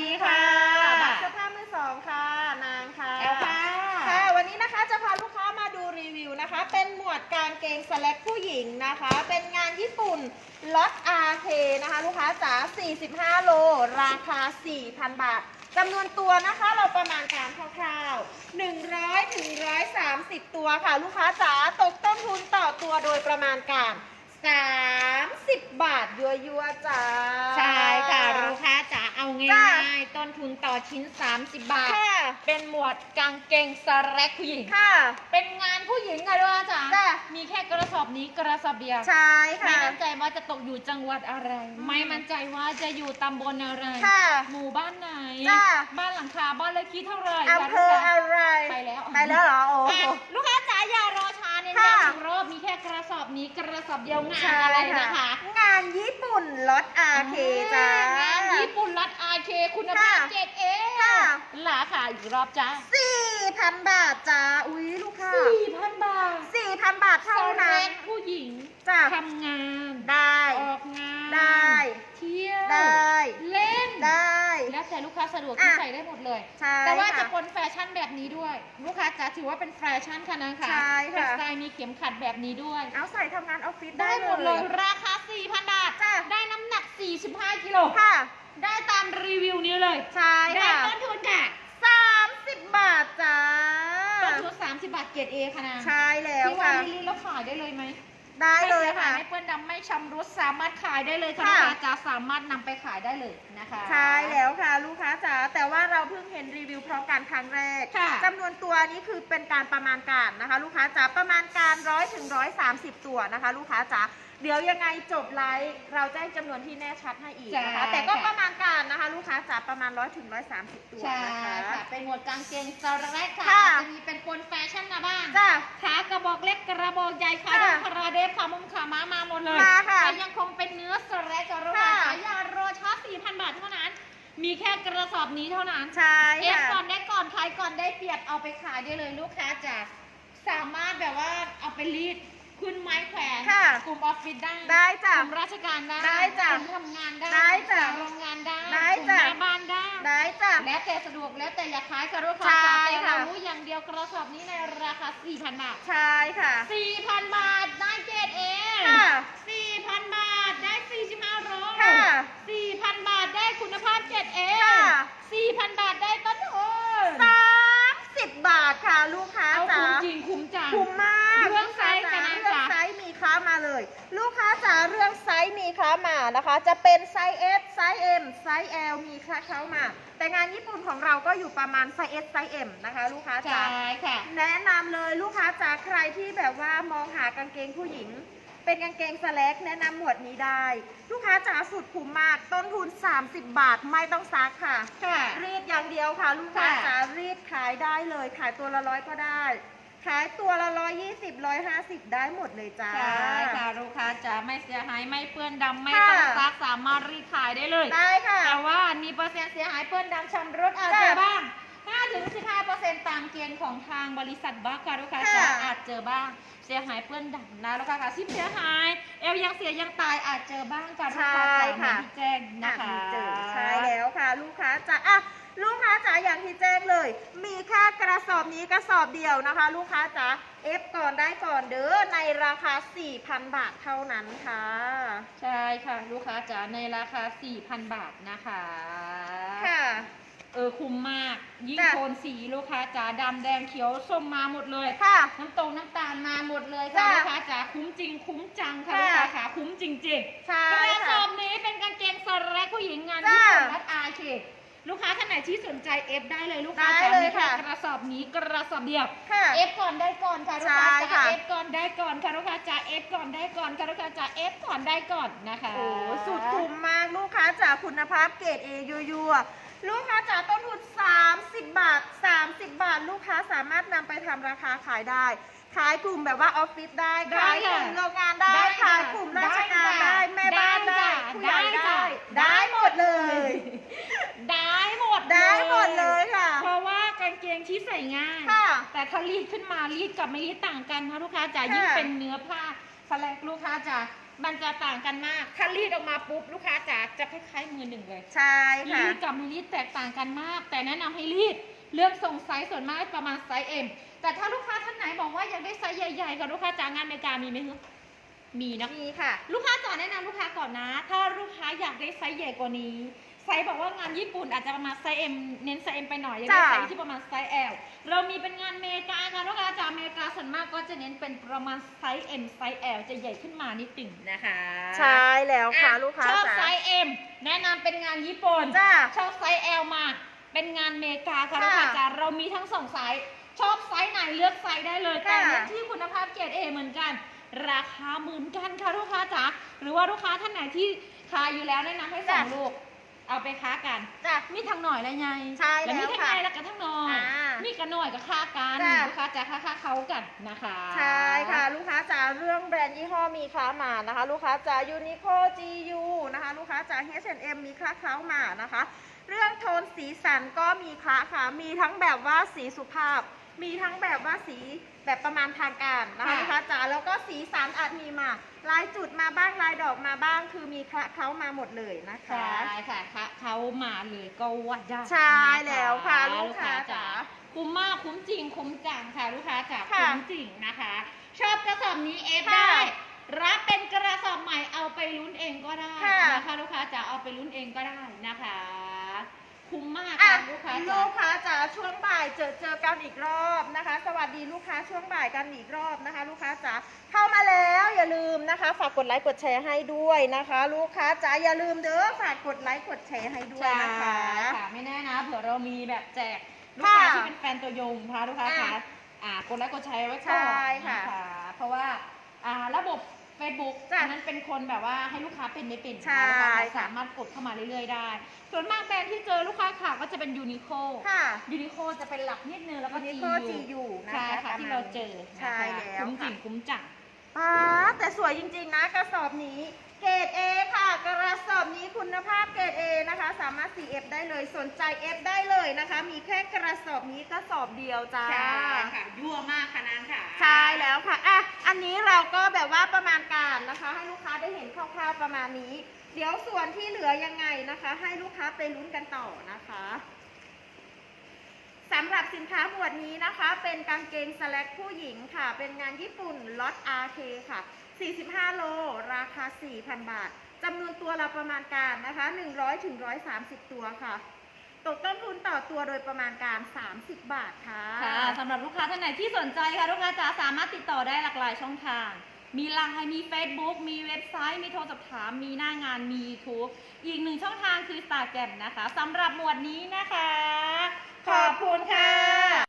ดีค่ะบัตรเสื้อผ้ามือสองค่ะ นางค่ะแอลค่ะค่ะ วันนี้นะคะจะพาลูกค้ามาดูรีวิวนะคะ เป็นหมวดกางเกงสแลกผู้หญิงนะคะ เป็นงานญี่ปุ่นล็อต RK นะคะ ลูกค้าจ๋า45 โล ราคา 4,000 บาทจำนวนตัวนะคะเราประมาณการคร่าวๆ 100ถึง130 ตัวค่ะ ลูกค้าจ๋าตกต้นทุนต่อตัวโดยประมาณการ 30 บาทยัวๆจ้า ใช่ค่ะลูกค้าจ๋าเอาจ้ะง่ายๆ ต้นทุนต่อชิ้น 30 บาท ค่ะ เป็นหมวดกางเกงสแลกผู้หญิง ค่ะ เป็นงานผู้หญิงค่ะลูกค้าจ๋าจ้ะ มีแค่กระสอบนี้กระสอบเดียว ใช่ไม่ค่ะ มั่นใจว่าจะตกอยู่จังหวัดอะไรไม่มั่นใจว่าจะอยู่ตำบลอะไร ค่ะ หมู่บ้านไหน จ้ะ บ้านหลังคาบ้านเลขที่เท่าไหร่อำเภอค่ะอะไร ไปแล้ว ไปแล้วเหรอ โอ้อะลูกค้าจ๋าอย่ารอช้าเนี่ยค่ะ ย้ำอีกรอบมีแค่กระสอบนี้กระสอบเดียวงานใช่อะไรค่ะนะคะ งานญี่ปุ่นล็อตอาเคจ้างานญี่ปุ่นรัดอาเคคุณภาพ ค่ะเจ็ดเอค่ะ ราคาอีกรอบจ้าสี่พันบาทจ้าอุ้ยลูกค้าสี่พันบาทสี่พันบาทเท่าสนั้เปนคผู้หญิงจ้าทำงาน ได้ ออกงานได้ เที่ยวได้ เล่น ได้ แล้วแต่ลูกค้าสะดวกอะที่ใส่ได้หมดเลย ใช่แต่ว่าจะค่ปนแฟชั่นแบบนี้ด้วย ลูกค้าจะถือว่าเป็นแฟชั่นค่ะนะคะใช่ค่ะ เป็นสไตล์มีเข็มขัดแบบนี้ด้วย เอาใส่ทำงานออฟฟิศได้ได้หมดเลยราคา 4,000 บาท จ้ะ ได้น้ำหนัก 45 กิโล ค่ะ ได้ตามรีวิวนี้เลย ใช่ได้ค่ะต้นทุนค่ะสามสิบบาทจ้าต้นทุน30บาทเกรดเอค่ะนางใช่แล้วที่ว่าค่ะลิลลี่แล้วขายได้เลยไหมได้เลยไม่สีหาค่ะไม่เปื้อนดำไม่ชำรุดสามารถขายได้เลยค่ะค่ะลูกค้าจะสามารถนำไปขายได้เลยนะคะ ใช่แล้วค่ะลูกค้าจ๋าแต่ว่า เราเพิ่งเห็นรีวิวพร้อมกันครั้งแรกค่ะจำนวนตัวนี้คือเป็นการประมาณการนะคะ ลูกค้าจ๋าประมาณการร้อยถึงร้อยสามสิบตัวนะคะ ลูกค้าจ๋าเดี๋ยวยังไงจบไลฟ์เราแจ้งจำนวนที่แน่ชัดให้อีกนะคะแต่ก็ประมาณการนะคะ ลูกค้าจ๋าประมาณร้อยถึงร้อยสามสิบตัวใช่นะคะ ค่ะ เป็นหมวดกางเกงสแลกค่ะค่ะจะมีเป็นปนแฟชั่นมาบ้าง จ้า ขากระบอกเล็กกระบอกใหญ่ขาค่ะดำคาราเดฟขามุมขาม้ามาหมดเลยมาค่ะแต่ยังคงเป็นเนื้อสแลกกับลูกค้าค่ะขายาโรช้า4,000 บาทเท่านั้น มีแค่กระสอบนี้เท่านั้นใช่เอฟค่ะ ก่อนได้ก่อนขายก่อนได้เปรียบเอาไปขายได้เลยลูกค้าจะสามารถแบบว่าเอาไปรีดขึ้นไม้แขวนค่ะกลุ่มออฟฟิศได้ได้กจ้ะลุ่มราชการได้ได้จ้ะกลุ่มทำงานได้ได้จ้ะโรงงานได้ได้กลุ่มจ้ะหน้าบ้านได้ ได้จ้ะ แล้วแต่สะดวกแล้วแต่อยากขายค่ะลูกใช่ค้าแต่ค่ะ เรารู้อย่างเดียวกระสอบนี้ในราคา 4,000 บาท ใช่ค่ะ 4,000 บาทได้เกรดเอค่ะ4,000 บาทได้ 45โลค่ะ 4,000 บาทได้คุณภาพเกรดเอ ค่ะ 4,000 บาทได้ต้นทุน สามสิบบาทค่ะลูกค้า เอา จ๋า คุ้มจริงคุ้มจัง คุ้มมาก เรื่องไซส์ ลูกค้าจ๋า กันนะ เรื่อง จ๊ะ ไซส์มีค้ามาเลย ลูกค้าจ๋าเรื่องไซส์ มีค้ามานะคะ จะเป็นไซส์ S ไซส์ M ไซส์ L มีค้าเข้ามา แต่งานญี่ปุ่นของเราก็อยู่ประมาณไซส์ S ไซส์ M นะคะ ลูกค้าจ๋าใช่ค่ะ แนะนำเลยลูกค้าจ๋าใครที่แบบว่ามองหากางเกงผู้หญิง เป็นกางเกงสแลกแนะนำหมวดนี้ได้ ลูกค้าจ๋าสุดคุ้มมากต้นทุน 30 บาทไม่ต้องซักค่ะ ค่ะ รีดอย่างเดียวค่ะ ลูกค้าค่ะ จ๋ารีดขายได้เลย ขายตัวละร้อยก็ได้ ขายตัวละร้อยยี่สิบร้อยห้าสิบได้หมดเลยจ้า ใช่ค่ะลูกค้าจะไม่เสียหายไม่เปื้อนดำไม่ค่ะต้องซักสามารถรีดขายได้เลยได้ค่ะแต่ว่ามีเปอร์เซ็นต์เสียหายเปื้อนดำชำรุดอาจจะค่ะบ้าง5ถึง15เปอร์เซ็นต์ตามเกณฑ์ของทางบริษัทบัคค่ะลูกค้าค่ะจะอาจเจอบ้างเสียหายเปื้อนดำนะลูกค้าค่ะซิปเสียหายเอวยังเสียยังตายอาจเจอบ้างค่ะลูกค้าใช่จ๋าเหมือค่ะนที่แจ้งนะคะอ่มีเจอใช่แล้วค่ะ ลูกค้าจ๋าอะลูกค้าจ๋า อย่างที่แจ้งเลย มีแค่กระสอบนี้กระสอบเดียวนะคะ ลูกค้าจ๋าเอฟก่อนได้ก่อนเด้อในราคา 4,000 บาทเท่านั้นค่ะ ใช่ค่ะ ลูกค้าจ๋าในราคา 4,000 บาทนะคะ ค่ะ เออคุ้มมาก ยิ่งจ้ะ โทนสีลูกค้าจ๋าดำแดงเขียวส้มมาหมดเลย ค่ะ น้ำตรงน้ำตาลมาหมดเลยค่ะจ้ะลูกค้าจ๋าคุ้มจริง คุ้มจังค่ะค่ะลูกค้าขาคุ้มจริงๆใช่กระสค่ะ อบนี้เป็นกางเกงสแลกผู้หญิงงานจ้ะญี่ปุ่นรัดอาเค ลูกค้าท่านไหนที่สนใจเอฟได้เลยลูกค้าได้จ๋าเลยมีแค่ค่ะกระสอบนี้กระสอบเดียวค่ะเอฟก่อนได้ก่อนค่ะลูกค้าใช่จ๋าค่ะ เอฟก่อนได้ก่อนค่ะลูกค้าจ๋าเอฟก่อนได้ก่อนค่ะลูกค้าจ๋าเอฟก่อนได้ก่อนนะคะ โอ้สุดคุ้มมากลูกค้าจากคุณภาพเกรดเอยัวยัวๆลูกค้าจากต้นทุน 30 บาท 30 บาท ลูกค้าสามารถนำไปทำราคาขายได้ ขายกลุ่มแบบว่าออฟฟิศได้ได้ขายกลุ่มค่ะโรงงานได้ได้ค่ะขายกลุ่มราชการได้ได้ค่ะแม่บ้านได้ได้ค่ะผู้ใหญ่ได้ได้ค่ะได้หมดเลย ได้หมด ได้หมดเลยค่ะ เพราะว่ากางเกงที่ใส่ง่ายค่ะแต่ถ้ารีดขึ้นมารีดกับไม่รีดต่างกันค่ะลูกค้าจ๋าค่ะยิ่งเป็นเนื้อผ้าสแลกลูกค้าจ๋ามันจะต่างกันมาก ถ้ารีดออกมาปุ๊บลูกค้าจ๋าจะคล้ายๆมือหนึ่งเลย ใช่ค่ะรีดกับไม่รีดแตกต่างกันมาก แต่แนะนำให้รีดเลือกส่งไซส์ส่วนมากประมาณไซส์ M แต่ถ้าลูกค้าท่านไหนบอกว่าอยากได้ไซส์ใหญ่ๆกับลูกค้าจ๋างานอเมริกามีไหมคะมีนะมีค่ะ ลูกค้าจ๋าแนะนำลูกค้าก่อนนะ ถ้าลูกค้าอยากได้ไซส์ใหญ่กว่านี้ ไซส์บอกว่างานญี่ปุ่นอาจจะประมาณไซส์ M เน้นไซส์ M ไปหน่อยอยากได้จ้ะ ไซส์ที่ประมาณไซส์ L เรามีเป็นงานอเมริกาค่ะลูกค้าจ๋าอเมริกาส่วนมากก็จะเน้นเป็นประมาณไซส์ M ไซส์ L จะใหญ่ขึ้นมานิดหนึ่งนะคะใช่แล้วค่ะอ่ลูกค้าชอบจ๋าไซส์ M แนะนำเป็นงานญี่ปุ่นจ้าชอบไซส์ L มาเป็นงานอเมริกาค่ะค่ะลูกค้าจ๋าเรามีทั้งสองไซส์ชอบไซส์ไหนเลือกไซส์ได้เลยแต่ค่ะ เน้นที่คุณภาพเกรด A เหมือนกัน ราคาเหมือนกันค่ะลูกค้าจ๋าหรือว่าลูกค้าท่านไหนที่ขายอยู่แล้วแนะนำให้สองลูก เอาไปค้ากัน จ้ะ มีทั้งหน่อยและไงใช่แล้วมีแล้วทั้งค่ะไงแล้วก็ทั้งหน่อย อ่ามีมีกันหน่อยกับค่ากันจ้ะ ลูกค้าจ๋าค่าค่าเขากันนะคะ ใช่ค่ะ ลูกค้าจ๋าเรื่องแบรนด์ยี่ห้อมีค้ามานะคะ ลูกค้าจ๋ายูนิโค GU นะคะ ลูกค้าจ๋า H&M มีคล้าเคล้ามานะคะ เรื่องโทนสีสันก็มีคละค่ะ มีทั้งแบบว่าสีสุภาพ มีทั้งแบบว่าสีแบบประมาณทางการนะคะค่ะ ลูกค้าจ๋าแล้วก็สีสันอาจมีมา ลายจุดมาบ้างลายดอกมาบ้าง คือมีคละเคล้ามาหมดเลยนะคะใช่ค่ะค่ะเขามาเลยก็ว่าได้ใช่แล้วค่ะนลูกค้าจ๋าคุ้มมากคุ้มจริงคุ้มจังค่ะลูกค้าจ๋าค่ะคุ้มจริงนะคะ ชอบกระสอบนี้เอฟค่ะได้รับเป็นกระสอบใหม่เอาไปลุ้นเองก็ได้ค่ะ นะคะลูกค้าจ๋าเอาไปลุ้นเองก็ได้นะคะ คุ้มมากอะค่ะลูกค้าจ๋า ลูกค้าจ๋าช่วงบ่ายเจอเจอกันอีกรอบนะคะ สวัสดีลูกค้าช่วงบ่ายกันอีกรอบนะคะ ลูกค้าจ๋าเข้ามาแล้วอย่าลืมนะคะ ฝากกดไลค์กดแชร์ให้ด้วยนะคะ ลูกค้าจ๋าอย่าลืมเด้อฝากกดไลค์กดแชร์ให้ด้วยใช่นะคะค่ะไม่แน่นะเผื่อเรามีแบบแจกลูกค้าค่ะที่เป็นแฟนตัวยงค่ะลูกค้าอะค่ะอ่ากดไลค์กดแชร์ไว้ก่อนใช่ค่ะนะคะเพราะว่าอ่าระบบ Facebook จ้ะอันนั้นเป็นคนแบบว่าให้ลูกค้าเป็นไม่เป็นใช่นะคะลูกค้าค่ะสามารถกดเข้ามาเรื่อยๆได้ ส่วนมากแบรนด์ที่เจอลูกค้าค่ะก็จะเป็นยูนิโคค่ะยูนิโคจะเป็นหลักนิดนึงแล้วก็วันนี้ GU ก็ GU นะใช่คะค่ะประที่มาณเราเจอใช่นะคะแล้วคุ้มจริค่ะ งคุ้มจัง ป้าแต่สวยจริงๆนะกระสอบนี้ เกรด A ค่ะ กระสอบนี้คุณภาพเกรด A นะคะ สามารถ 4F ได้เลยสนใจ F ได้เลยนะคะ มีแค่กระสอบนี้กระสอบเดียวจ้า ใช่ค่ะยั่วมากค่ะนางค่ะ ใช่แล้วค่ะอะ อันนี้เราก็แบบว่าประมาณการนะคะ ให้ลูกค้าได้เห็นคร่าวๆประมาณนี้ เดี๋ยวส่วนที่เหลือยังไงนะคะ ให้ลูกค้าไปลุ้นกันต่อนะคะ สำหรับสินค้าหมวดนี้นะคะ เป็นกางเกงสแลกผู้หญิงค่ะ เป็นงานญี่ปุ่นล็อต RK ค่ะ 45 โล ราคา 4,000 บาทจำนวนตัวเราประมาณการนะคะ 100ถึง130 ตัวค่ะ ตกต้นทุนต่อตัวโดยประมาณการ 30 บาทค่ะ ค่ะสำหรับลูกค้าท่านไหนที่สนใจค่ะลูกค้าจ๋าสามารถติดต่อได้หลากหลายช่องทาง มีไลน์มี Facebook มีเว็บไซต์ มีโทรสอบถาม มีหน้างาน มี YouTube อีกหนึ่งช่องทางคือ Instagram นะคะสำหรับหมวดนี้นะคะ ขอบคุณค่ะ